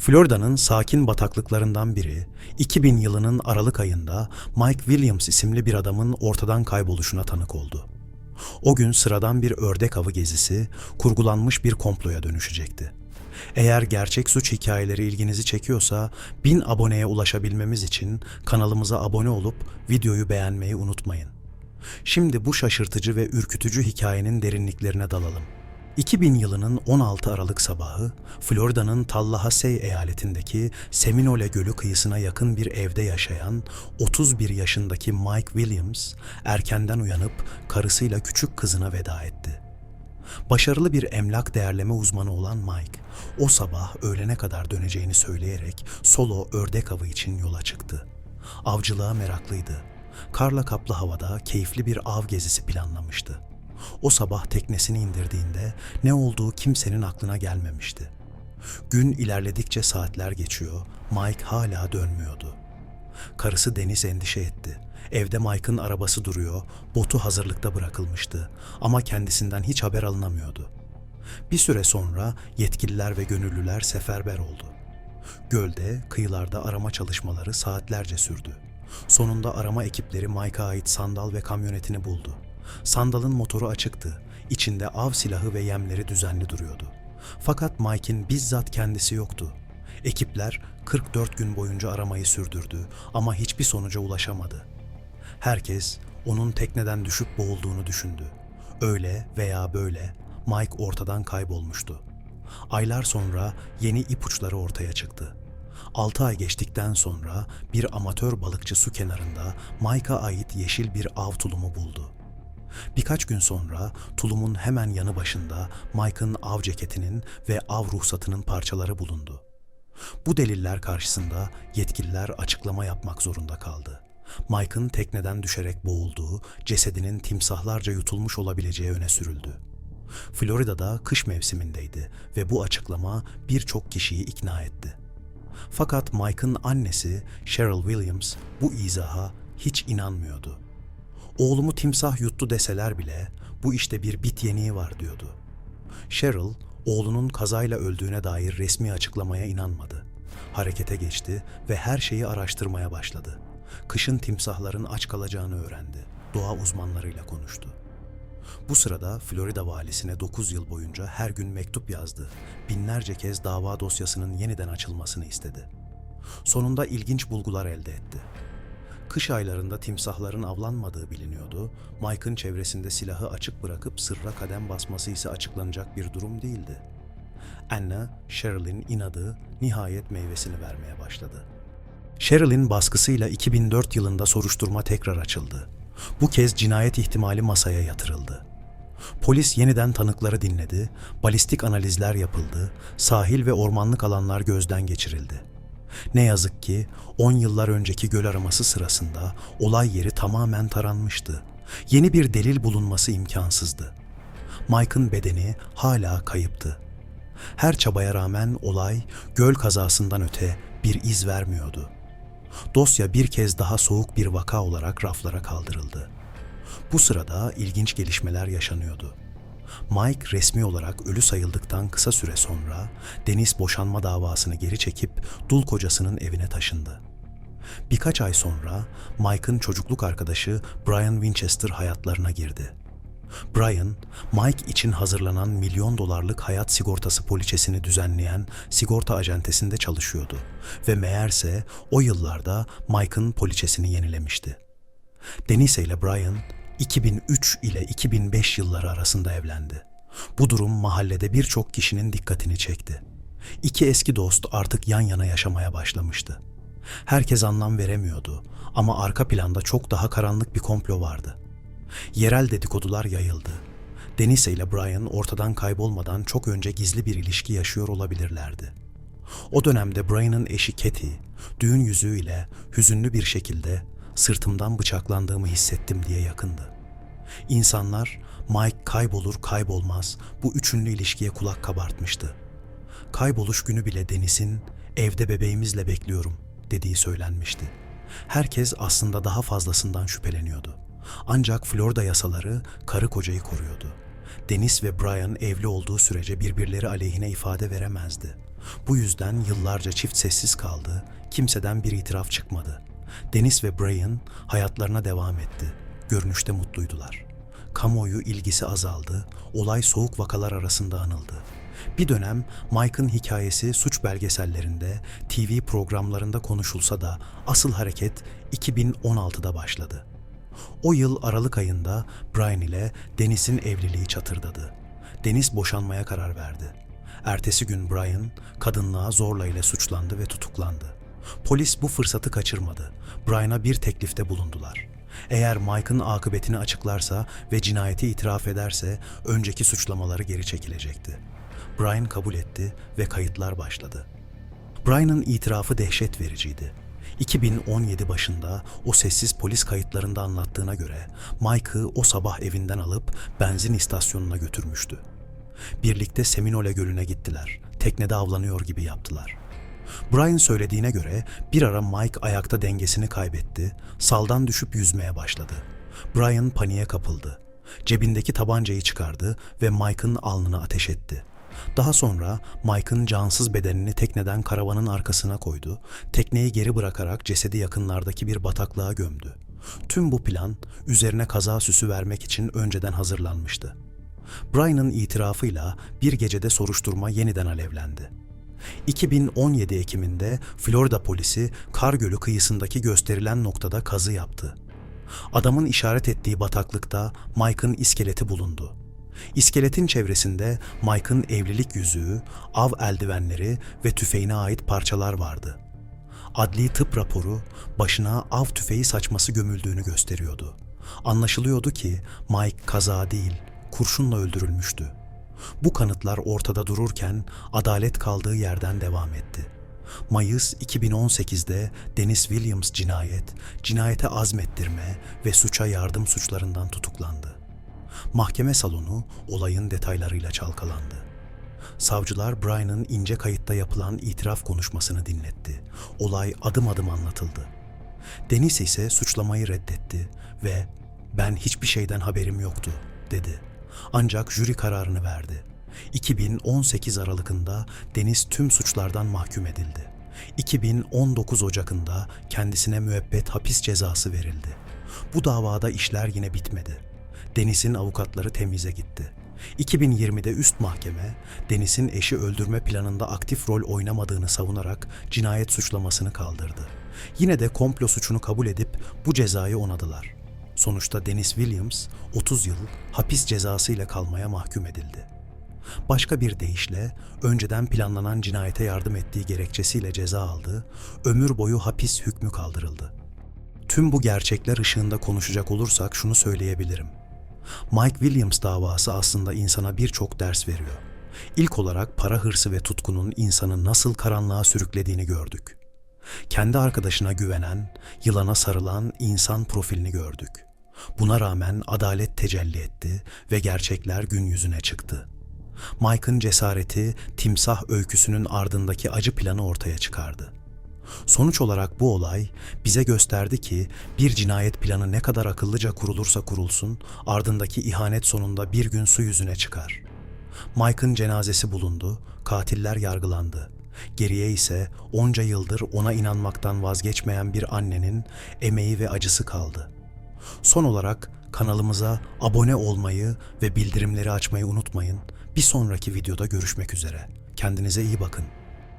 Florida'nın sakin bataklıklarından biri, 2000 yılının Aralık ayında Mike Williams isimli bir adamın ortadan kayboluşuna tanık oldu. O gün sıradan bir ördek avı gezisi, kurgulanmış bir komploya dönüşecekti. Eğer gerçek suç hikayeleri ilginizi çekiyorsa, 1000 aboneye ulaşabilmemiz için kanalımıza abone olup videoyu beğenmeyi unutmayın. Şimdi bu şaşırtıcı ve ürkütücü hikayenin derinliklerine dalalım. 2000 yılının 16 Aralık sabahı, Florida'nın Tallahassee eyaletindeki Seminole Gölü kıyısına yakın bir evde yaşayan 31 yaşındaki Mike Williams, erkenden uyanıp karısıyla küçük kızına veda etti. Başarılı bir emlak değerleme uzmanı olan Mike, o sabah öğlene kadar döneceğini söyleyerek solo ördek avı için yola çıktı. Avcılığa meraklıydı. Karla kaplı havada keyifli bir av gezisi planlamıştı. O sabah teknesini indirdiğinde ne olduğu kimsenin aklına gelmemişti. Gün ilerledikçe saatler geçiyor, Mike hala dönmüyordu. Karısı Deniz endişe etti. Evde Mike'ın arabası duruyor, botu hazırlıkta bırakılmıştı ama kendisinden hiç haber alınamıyordu. Bir süre sonra yetkililer ve gönüllüler seferber oldu. Gölde, kıyılarda arama çalışmaları saatlerce sürdü. Sonunda arama ekipleri Mike'a ait sandal ve kamyonetini buldu. Sandalın motoru açıktı. İçinde av silahı ve yemleri düzenli duruyordu. Fakat Mike'in bizzat kendisi yoktu. Ekipler 44 gün boyunca aramayı sürdürdü ama hiçbir sonuca ulaşamadı. Herkes onun tekneden düşüp boğulduğunu düşündü. Öyle veya böyle Mike ortadan kaybolmuştu. Aylar sonra yeni ipuçları ortaya çıktı. 6 ay geçtikten sonra bir amatör balıkçı su kenarında Mike'a ait yeşil bir av tulumu buldu. Birkaç gün sonra tulumun hemen yanı başında Mike'ın av ceketinin ve av ruhsatının parçaları bulundu. Bu deliller karşısında yetkililer açıklama yapmak zorunda kaldı. Mike'ın tekneden düşerek boğulduğu, cesedinin timsahlarca yutulmuş olabileceği öne sürüldü. Florida'da kış mevsimindeydi ve bu açıklama birçok kişiyi ikna etti. Fakat Mike'ın annesi Cheryl Williams bu izaha hiç inanmıyordu. Oğlumu timsah yuttu deseler bile bu işte bir bit yeniği var diyordu. Cheryl, oğlunun kazayla öldüğüne dair resmi açıklamaya inanmadı. Harekete geçti ve her şeyi araştırmaya başladı. Kışın timsahların aç kalacağını öğrendi. Doğa uzmanlarıyla konuştu. Bu sırada Florida valisine 9 yıl boyunca her gün mektup yazdı. Binlerce kez dava dosyasının yeniden açılmasını istedi. Sonunda ilginç bulgular elde etti. Kış aylarında timsahların avlanmadığı biliniyordu. Mike'ın çevresinde silahı açık bırakıp sırra kadem basması ise açıklanacak bir durum değildi. Anna, Cheryl'in inadı nihayet meyvesini vermeye başladı. Cheryl'in baskısıyla 2004 yılında soruşturma tekrar açıldı. Bu kez cinayet ihtimali masaya yatırıldı. Polis yeniden tanıkları dinledi, balistik analizler yapıldı, sahil ve ormanlık alanlar gözden geçirildi. Ne yazık ki 10 yıllar önceki göl araması sırasında olay yeri tamamen taranmıştı. Yeni bir delil bulunması imkansızdı. Mike'ın bedeni hala kayıptı. Her çabaya rağmen olay göl kazasından öte bir iz vermiyordu. Dosya bir kez daha soğuk bir vaka olarak raflara kaldırıldı. Bu sırada ilginç gelişmeler yaşanıyordu. Mike resmi olarak ölü sayıldıktan kısa süre sonra Deniz boşanma davasını geri çekip dul kocasının evine taşındı. Birkaç ay sonra Mike'ın çocukluk arkadaşı Brian Winchester hayatlarına girdi. Brian, Mike için hazırlanan milyon dolarlık hayat sigortası poliçesini düzenleyen sigorta acentesinde çalışıyordu ve meğerse o yıllarda Mike'ın poliçesini yenilemişti. Denise ile Brian 2003 ile 2005 yılları arasında evlendi. Bu durum mahallede birçok kişinin dikkatini çekti. İki eski dost artık yan yana yaşamaya başlamıştı. Herkes anlam veremiyordu ama arka planda çok daha karanlık bir komplo vardı. Yerel dedikodular yayıldı. Denise ile Brian ortadan kaybolmadan çok önce gizli bir ilişki yaşıyor olabilirlerdi. O dönemde Brian'ın eşi Katie, düğün yüzüğüyle hüzünlü bir şekilde sırtımdan bıçaklandığımı hissettim diye yakındı. İnsanlar Mike kaybolur kaybolmaz bu üçünlü ilişkiye kulak kabartmıştı. Kayboluş günü bile Deniz'in evde bebeğimizle bekliyorum dediği söylenmişti. Herkes aslında daha fazlasından şüpheleniyordu. Ancak Florida yasaları karı kocayı koruyordu. Deniz ve Brian evli olduğu sürece birbirleri aleyhine ifade veremezdi. Bu yüzden yıllarca çift sessiz kaldı, kimseden bir itiraf çıkmadı. Deniz ve Brian hayatlarına devam etti. Görünüşte mutluydular. Kamuoyu ilgisi azaldı, olay soğuk vakalar arasında anıldı. Bir dönem Mike'ın hikayesi suç belgesellerinde, TV programlarında konuşulsa da asıl hareket 2016'da başladı. O yıl Aralık ayında Brian ile Deniz'in evliliği çatırdadı. Deniz boşanmaya karar verdi. Ertesi gün Brian kadınlığa zorla ile suçlandı ve tutuklandı. Polis bu fırsatı kaçırmadı. Brian'a bir teklifte bulundular. Eğer Mike'ın akıbetini açıklarsa ve cinayeti itiraf ederse önceki suçlamaları geri çekilecekti. Brian kabul etti ve kayıtlar başladı. Brian'ın itirafı dehşet vericiydi. 2017 başında o sessiz polis kayıtlarında anlattığına göre Mike'ı o sabah evinden alıp benzin istasyonuna götürmüştü. Birlikte Seminole Gölü'ne gittiler. Teknede avlanıyor gibi yaptılar. Brian söylediğine göre bir ara Mike ayakta dengesini kaybetti, saldan düşüp yüzmeye başladı. Brian paniğe kapıldı. Cebindeki tabancayı çıkardı ve Mike'ın alnına ateş etti. Daha sonra Mike'ın cansız bedenini tekneden karavanın arkasına koydu, tekneyi geri bırakarak cesedi yakınlardaki bir bataklığa gömdü. Tüm bu plan üzerine kaza süsü vermek için önceden hazırlanmıştı. Brian'ın itirafıyla bir gecede soruşturma yeniden alevlendi. 2017 Ekim'inde Florida polisi Kar Gölü kıyısındaki gösterilen noktada kazı yaptı. Adamın işaret ettiği bataklıkta Mike'ın iskeleti bulundu. İskeletin çevresinde Mike'ın evlilik yüzüğü, av eldivenleri ve tüfeğine ait parçalar vardı. Adli tıp raporu başına av tüfeği saçması gömüldüğünü gösteriyordu. Anlaşılıyordu ki Mike kaza değil, kurşunla öldürülmüştü. Bu kanıtlar ortada dururken adalet kaldığı yerden devam etti. Mayıs 2018'de Dennis Williams cinayet, cinayete azmettirme ve suça yardım suçlarından tutuklandı. Mahkeme salonu olayın detaylarıyla çalkalandı. Savcılar Brian'ın ince kayıtta yapılan itiraf konuşmasını dinletti. Olay adım adım anlatıldı. Deniz ise suçlamayı reddetti ve "Ben hiçbir şeyden haberim yoktu." dedi. Ancak jüri kararını verdi. 2018 Aralık'ında Deniz tüm suçlardan mahkum edildi. 2019 Ocak'ında kendisine müebbet hapis cezası verildi. Bu davada işler yine bitmedi. Deniz'in avukatları temize gitti. 2020'de üst mahkeme, Deniz'in eşi öldürme planında aktif rol oynamadığını savunarak cinayet suçlamasını kaldırdı. Yine de komplo suçunu kabul edip bu cezayı onadılar. Sonuçta Dennis Williams 30 yıl hapis cezası ile kalmaya mahkum edildi. Başka bir deyişle önceden planlanan cinayete yardım ettiği gerekçesiyle ceza aldı, ömür boyu hapis hükmü kaldırıldı. Tüm bu gerçekler ışığında konuşacak olursak şunu söyleyebilirim. Mike Williams davası aslında insana birçok ders veriyor. İlk olarak para hırsı ve tutkunun insanı nasıl karanlığa sürüklediğini gördük. Kendi arkadaşına güvenen, yılana sarılan insan profilini gördük. Buna rağmen adalet tecelli etti ve gerçekler gün yüzüne çıktı. Mike'ın cesareti timsah öyküsünün ardındaki acı planı ortaya çıkardı. Sonuç olarak bu olay bize gösterdi ki bir cinayet planı ne kadar akıllıca kurulursa kurulsun ardındaki ihanet sonunda bir gün su yüzüne çıkar. Mike'ın cenazesi bulundu, katiller yargılandı. Geriye ise onca yıldır ona inanmaktan vazgeçmeyen bir annenin emeği ve acısı kaldı. Son olarak kanalımıza abone olmayı ve bildirimleri açmayı unutmayın. Bir sonraki videoda görüşmek üzere. Kendinize iyi bakın.